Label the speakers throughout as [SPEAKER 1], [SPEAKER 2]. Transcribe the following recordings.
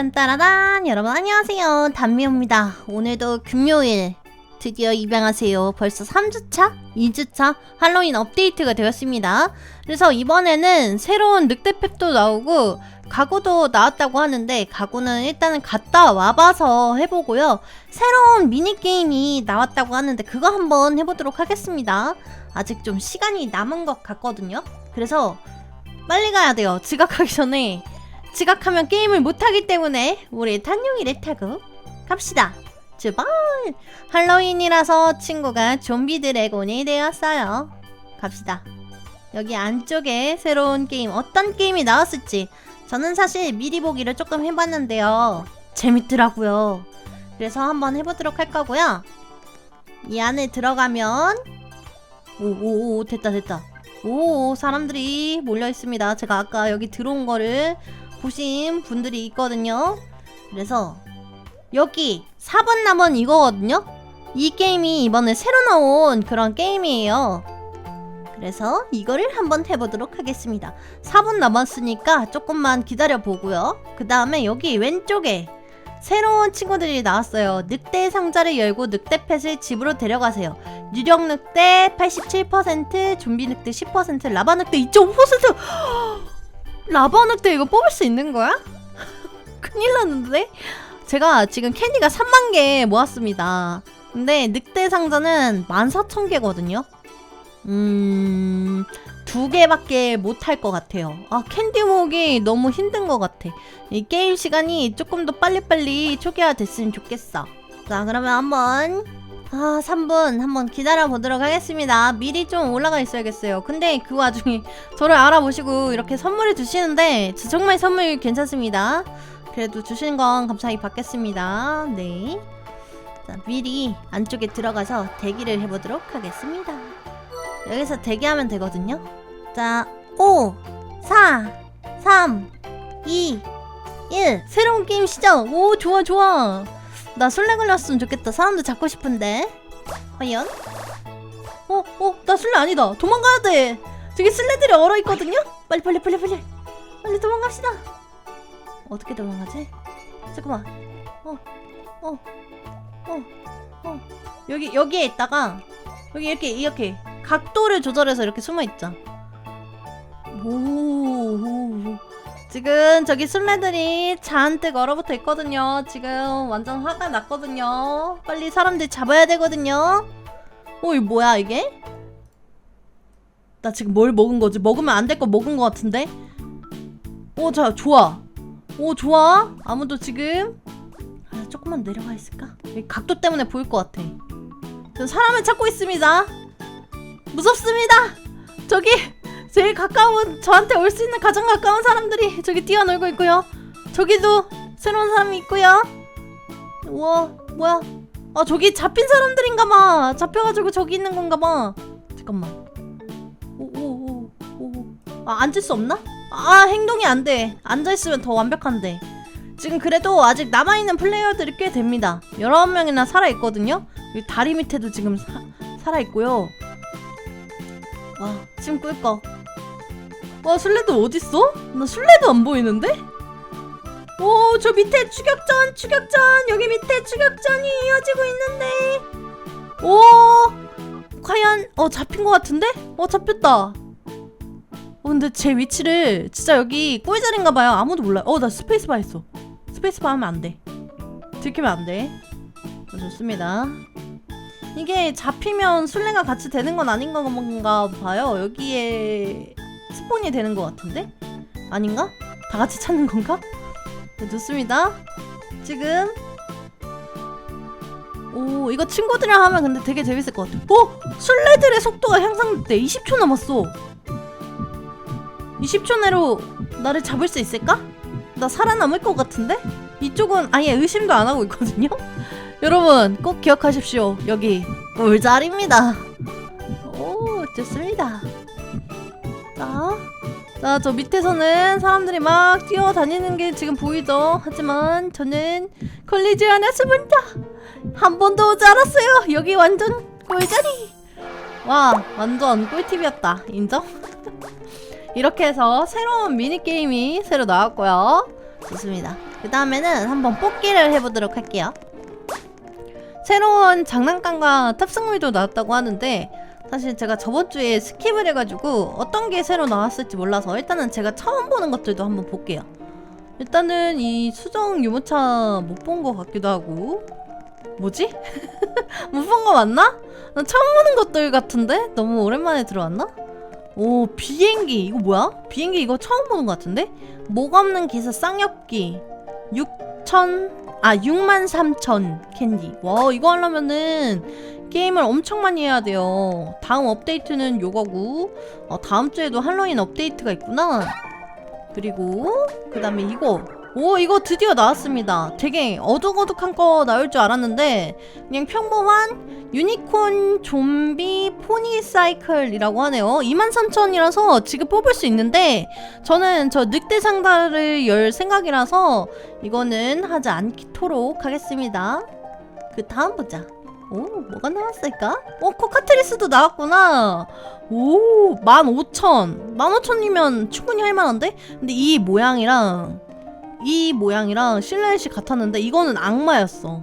[SPEAKER 1] 딴따라단 여러분 안녕하세요. 단미호입니다. 오늘도 금요일 드디어 입양하세요. 벌써 3주차? 2주차? 할로윈 업데이트가 되었습니다. 그래서 이번에는 새로운 늑대팩도 나오고 가구도 나왔다고 하는데 가구는 일단은 갔다 와봐서 해보고요. 새로운 미니게임이 나왔다고 하는데 그거 한번 해보도록 하겠습니다. 아직 좀 시간이 남은 것 같거든요. 그래서 빨리 가야 돼요. 지각하기 전에 지각하면 게임을 못하기 때문에 우리 탄용이를 타고 갑시다. 출발! 할로윈이라서 친구가 좀비 드래곤이 되었어요. 갑시다. 여기 안쪽에 새로운 게임 어떤 게임이 나왔을지 저는 사실 미리 보기를 조금 해봤는데요. 재밌더라고요. 그래서 한번 해보도록 할 거고요. 이 안에 들어가면 오오오 됐다 됐다. 오 사람들이 몰려 있습니다. 제가 아까 여기 들어온 거를 보신 분들이 있거든요. 그래서 여기 4분 남은 이거거든요. 이 게임이 이번에 새로 나온 그런 게임이에요. 그래서 이거를 한번 해보도록 하겠습니다. 4분 남았으니까 조금만 기다려 보고요. 그 다음에 여기 왼쪽에 새로운 친구들이 나왔어요. 늑대 상자를 열고 늑대 펫을 집으로 데려가세요. 유령 늑대 87%, 좀비 늑대 10%, 라바 늑대 2.5%. 라바 늑대 이거 뽑을 수 있는 거야? 큰일 났는데? 제가 지금 캔디가 3만 개 모았습니다. 근데 늑대 상자는 14,000개거든요. 음, 두 개밖에 못 할 것 같아요. 아, 캔디 모으기 너무 힘든 것 같아. 이 게임 시간이 조금 더 빨리빨리 초기화 됐으면 좋겠어. 자, 그러면 한번 아, 3분 한번 기다려 보도록 하겠습니다. 미리 좀 올라가 있어야겠어요. 근데 그 와중에 저를 알아보시고 이렇게 선물을 주시는데 저 정말 선물 괜찮습니다. 그래도 주시는 건 감사히 받겠습니다. 네. 자, 미리 안쪽에 들어가서 대기를 해보도록 하겠습니다. 여기서 대기하면 되거든요. 자, 5, 4, 3, 2, 1. 새로운 게임 시작! 오, 좋아, 좋아. 나 술래 걸렸으면 좋겠다. 사람들 잡고 싶은데. 과연? 어, 어, 나 술래 아니다. 도망가야 돼. 저기 술래들이 얼어 있거든요. 빨리, 빨리, 빨리, 빨리. 빨리 도망갑시다. 어떻게 도망가지? 잠깐만. 어, 어, 어, 어. 여기 여기에 있다가 여기 이렇게 이렇게 각도를 조절해서 이렇게 숨어 있자. 오, 오, 오. 지금 저기 술래들이 잔뜩 얼어붙어 있거든요. 지금 완전 화가 났거든요. 빨리 사람들 잡아야 되거든요. 어, 이거 뭐야, 이게? 나 지금 뭘 먹은 거지? 먹으면 안 될 거 먹은 거 같은데? 오, 자, 좋아. 오, 좋아. 아무도 지금. 아, 조금만 내려가 있을까? 여기 각도 때문에 보일 것 같아. 저 사람을 찾고 있습니다. 무섭습니다. 저기 제일 가까운 저한테 올 수 있는 가장 가까운 사람들이 저기 뛰어놀고 있고요. 저기도 새로운 사람이 있고요. 우와 뭐야? 아 저기 잡힌 사람들인가 봐. 잡혀가지고 저기 있는 건가 봐. 잠깐만. 오오오오 오. 아 앉을 수 없나? 아 행동이 안 돼. 앉아 있으면 더 완벽한데. 지금 그래도 아직 남아 있는 플레이어들이 꽤 됩니다. 여러 명이나 살아 있거든요. 여기 다리 밑에도 지금 사, 살아 있고요. 와, 침 꿀꺽. 와, 술래들 어딨어? 나 술래도 안 보이는데? 오, 저 밑에 추격전, 추격전! 여기 밑에 추격전이 이어지고 있는데! 오! 과연, 어, 잡힌 것 같은데? 어, 잡혔다. 어, 근데 제 위치를 진짜 여기 꿀자리인가 봐요. 아무도 몰라요. 어, 나 스페이스바 했어. 스페이스바 하면 안 돼. 들키면 안 돼. 어, 좋습니다. 이게 잡히면 술래가 같이 되는 건 아닌 건가 봐요. 여기에 스폰이 되는 것 같은데? 아닌가? 다 같이 찾는 건가? 네, 좋습니다. 지금 오 이거 친구들이랑 하면 근데 되게 재밌을 것 같아. 어? 술래들의 속도가 향상됐대. 20초 남았어. 20초 내로 나를 잡을 수 있을까? 나 살아남을 것 같은데? 이쪽은 아예 의심도 안 하고 있거든요? 여러분 꼭 기억하십시오. 여기 꿀자리입니다. 오 좋습니다. 자, 자, 저 밑에서는 사람들이 막 뛰어다니는 게 지금 보이죠? 하지만 저는 걸리지 않았습니다. 한 번도 오지 않았어요. 여기 완전 꿀자리. 와, 완전 꿀팁이었다. 인정? 이렇게 해서 새로운 미니게임이 새로 나왔고요. 좋습니다. 그 다음에는 한번 뽑기를 해보도록 할게요. 새로운 장난감과 탑승물도 나왔다고 하는데 사실 제가 저번 주에 스킵을 해가지고 어떤 게 새로 나왔을지 몰라서 일단은 제가 처음 보는 것들도 한번 볼게요. 일단은 이 수정 유모차 못 본 것 같기도 하고 뭐지? 못 본 거 맞나? 나 처음 보는 것들 같은데? 너무 오랜만에 들어왔나? 오 비행기 이거 뭐야? 비행기 이거 처음 보는 것 같은데? 목 없는 기사 쌍엽기 6천 아 6만 3천 캔디 와 이거 하려면은 게임을 엄청 많이 해야 돼요. 다음 업데이트는 요거고 어, 다음 주에도 할로윈 업데이트가 있구나. 그리고 그 다음에 이거. 오 이거 드디어 나왔습니다. 되게 어둑어둑한 거 나올 줄 알았는데 그냥 평범한 유니콘 좀비 포니 사이클이라고 하네요. 23,000원이라서 지금 뽑을 수 있는데 저는 저 늑대 상자를 열 생각이라서 이거는 하지 않도록 하겠습니다. 그 다음 보자 오 뭐가 나왔을까? 어 코카트리스도 나왔구나 오 15,000 15,000이면 충분히 할만한데? 근데 이 모양이랑 이 모양이랑 실루엣이 같았는데 이거는 악마였어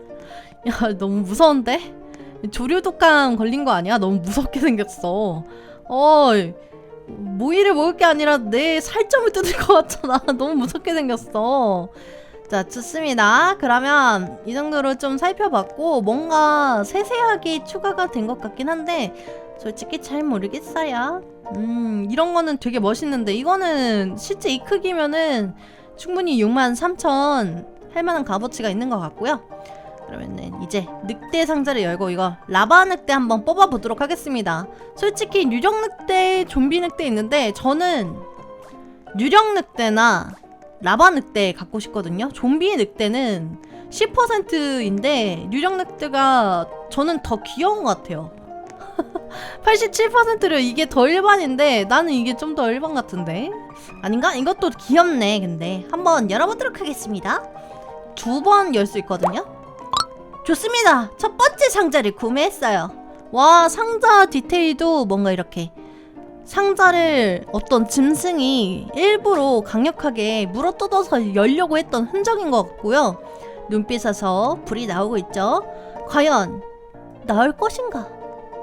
[SPEAKER 1] 야 너무 무서운데? 조류독감 걸린 거 아니야? 너무 무섭게 생겼어 어이 모이를 먹을 게 아니라 내 살점을 뜯을 것 같잖아 너무 무섭게 생겼어 자 좋습니다. 그러면 이 정도로 좀 살펴봤고 뭔가 세세하게 추가가 된 것 같긴 한데 솔직히 잘 모르겠어요. 음 이런 거는 되게 멋있는데 이거는 실제 이 크기면은 충분히 6만 3천 할 만한 값어치가 있는 것 같고요. 그러면은 이제 늑대 상자를 열고 이거 라바 늑대 한번 뽑아보도록 하겠습니다. 솔직히 유령 늑대, 좀비 늑대 있는데 저는 유령 늑대나 라바 늑대 갖고 싶거든요. 좀비 늑대는 10%인데 유령 늑대가 저는 더 귀여운 것 같아요. 87%를 이게 더 일반인데 나는 이게 좀 더 일반 같은데 아닌가? 이것도 귀엽네 근데 한번 열어보도록 하겠습니다 두 번 열 수 있거든요 좋습니다 첫 번째 상자를 구매했어요 와 상자 디테일도 뭔가 이렇게 상자를 어떤 짐승이 일부러 강력하게 물어 뜯어서 열려고 했던 흔적인 것 같고요. 눈빛에서 불이 나오고 있죠. 과연 나올 것인가?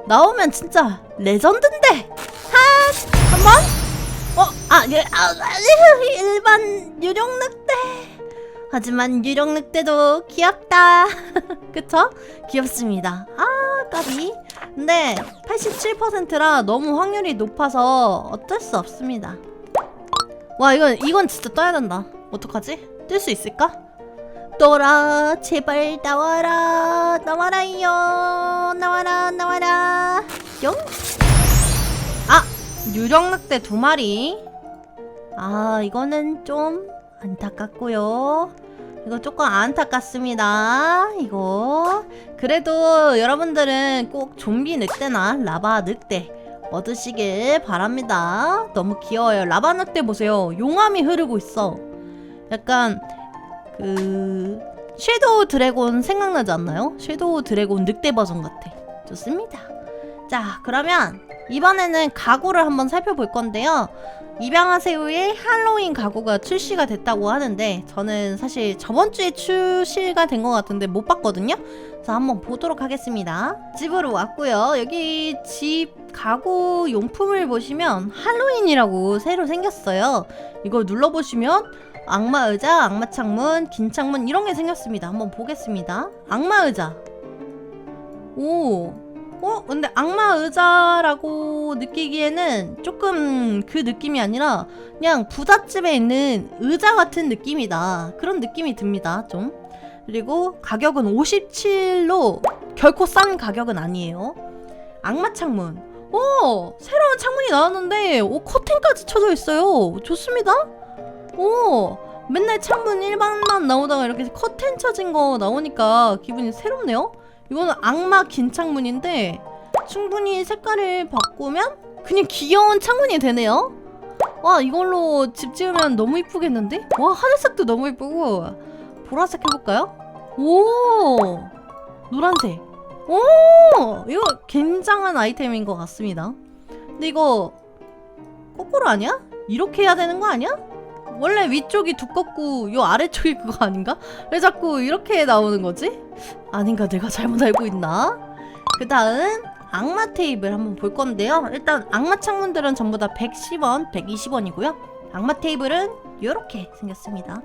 [SPEAKER 1] 나오면 진짜 레전드인데. 하, 한번. 어, 아, 예, 아, 아, 일반 유령 늑대. 하지만 유령 늑대도 귀엽다. 그쵸? 귀엽습니다. 아, 까비. 근데 87%라 너무 확률이 높아서 어쩔 수 없습니다. 와 이건 이건 진짜 떠야 된다. 어떡하지? 뜰 수 있을까? 떠라 제발 나와라 나와라요 나와라 나와라 뿅. 아 유령 늑대 두 마리. 아 이거는 좀 안타깝고요. 이거 조금 안타깝습니다. 이거. 그래도 여러분들은 꼭 좀비 늑대나 라바 늑대 얻으시길 바랍니다. 너무 귀여워요. 라바 늑대 보세요. 용암이 흐르고 있어. 약간 그 섀도우 드래곤 생각나지 않나요? 섀도우 드래곤 늑대 버전 같아. 좋습니다. 자, 그러면 이번에는 가구를 한번 살펴볼 건데요. 입양하세요의 할로윈 가구가 출시가 됐다고 하는데 저는 사실 저번 주에 출시가 된 것 같은데 못 봤거든요. 그래서 한번 보도록 하겠습니다. 집으로 왔고요. 여기 집 가구 용품을 보시면 할로윈이라고 새로 생겼어요. 이걸 눌러보시면 악마 의자, 악마 창문, 긴 창문 이런 게 생겼습니다. 한번 보겠습니다. 악마 의자. 오, 어? 근데 악마 의자라고 느끼기에는 조금 그 느낌이 아니라 그냥 부잣집에 있는 의자 같은 느낌이다. 그런 느낌이 듭니다. 좀. 그리고 가격은 57로 결코 싼 가격은 아니에요. 악마 창문. 오! 새로운 창문이 나왔는데 오 커튼까지 쳐져 있어요. 좋습니다. 오! 맨날 창문 일반만 나오다가 이렇게 커튼 쳐진 거 나오니까 기분이 새롭네요. 이거는 악마 긴 창문인데 충분히 색깔을 바꾸면 그냥 귀여운 창문이 되네요. 와 이걸로 집 지으면 너무 이쁘겠는데? 와 하늘색도 너무 이쁘고 보라색 해볼까요? 오 노란색 오 이거 굉장한 아이템인 것 같습니다. 근데 이거 거꾸로 아니야? 이렇게 해야 되는 거 아니야? 원래 위쪽이 두껍고 요 아래쪽이 그거 아닌가? 왜 자꾸 이렇게 나오는 거지? 아닌가 내가 잘못 알고 있나? 그 다음 악마 테이블 한번 볼 건데요. 일단 악마 창문들은 전부 다 110원, 120원이고요. 악마 테이블은 이렇게 생겼습니다.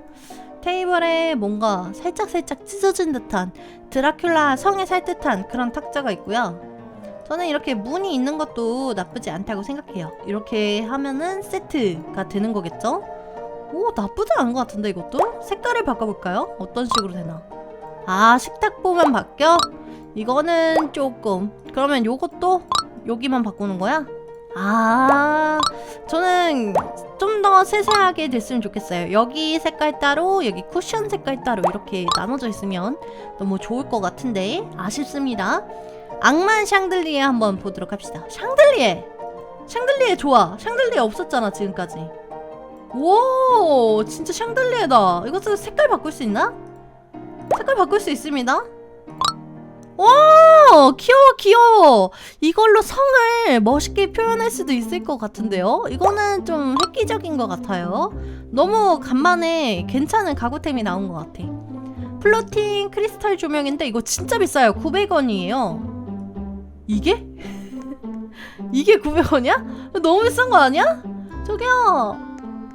[SPEAKER 1] 테이블에 뭔가 살짝살짝 찢어진 듯한 드라큘라 성에 살 듯한 그런 탁자가 있고요. 저는 이렇게 문이 있는 것도 나쁘지 않다고 생각해요. 이렇게 하면은 세트가 되는 거겠죠? 오, 나쁘지 않은 것 같은데 이것도? 색깔을 바꿔볼까요? 어떤 식으로 되나? 아, 식탁 보면 바뀌어? 이거는 조금. 그러면 요것도 여기만 바꾸는 거야? 아, 저는 좀 더 세세하게 됐으면 좋겠어요. 여기 색깔 따로, 여기 쿠션 색깔 따로 이렇게 나눠져 있으면 너무 좋을 것 같은데 아쉽습니다. 악만 샹들리에 한번 보도록 합시다. 샹들리에! 샹들리에 좋아. 샹들리에 없었잖아, 지금까지. 오, 진짜 샹들리에다. 이거 색깔 바꿀 수 있나? 색깔 바꿀 수 있습니다. 와, 귀여워, 귀여워. 이걸로 성을 멋있게 표현할 수도 있을 것 같은데요? 이거는 좀 획기적인 것 같아요. 너무 간만에 괜찮은 가구템이 나온 것 같아. 플로팅 크리스탈 조명인데 이거 진짜 비싸요. 900원이에요. 이게? 이게 900원이야? 너무 비싼 거 아니야? 저기요.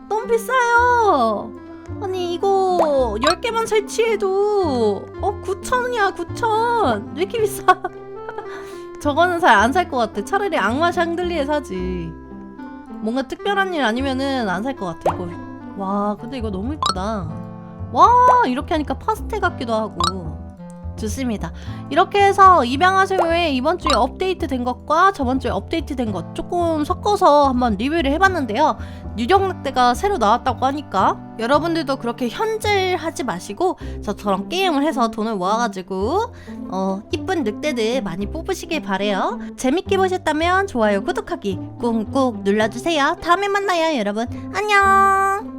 [SPEAKER 1] 너무 비싸요. 아니 이거 10개만 설치해도 어 9천이야 9천. 왜 이렇게 비싸? 저거는 잘 안 살 것 같아. 차라리 악마 샹들리에 사지. 뭔가 특별한 일 아니면은 안 살 것 같아 이거. 와 근데 이거 너무 이쁘다. 와 이렇게 하니까 파스텔 같기도 하고 좋습니다. 이렇게 해서 입양하세요에 이번 주에 업데이트 된 것과 저번 주에 업데이트 된 것 조금 섞어서 한번 리뷰를 해봤는데요. 유령 늑대가 새로 나왔다고 하니까 여러분들도 그렇게 현질하지 마시고 저처럼 게임을 해서 돈을 모아가지고 어 이쁜 늑대들 많이 뽑으시길 바래요. 재밌게 보셨다면 좋아요 구독하기 꾹꾹 눌러주세요. 다음에 만나요 여러분. 안녕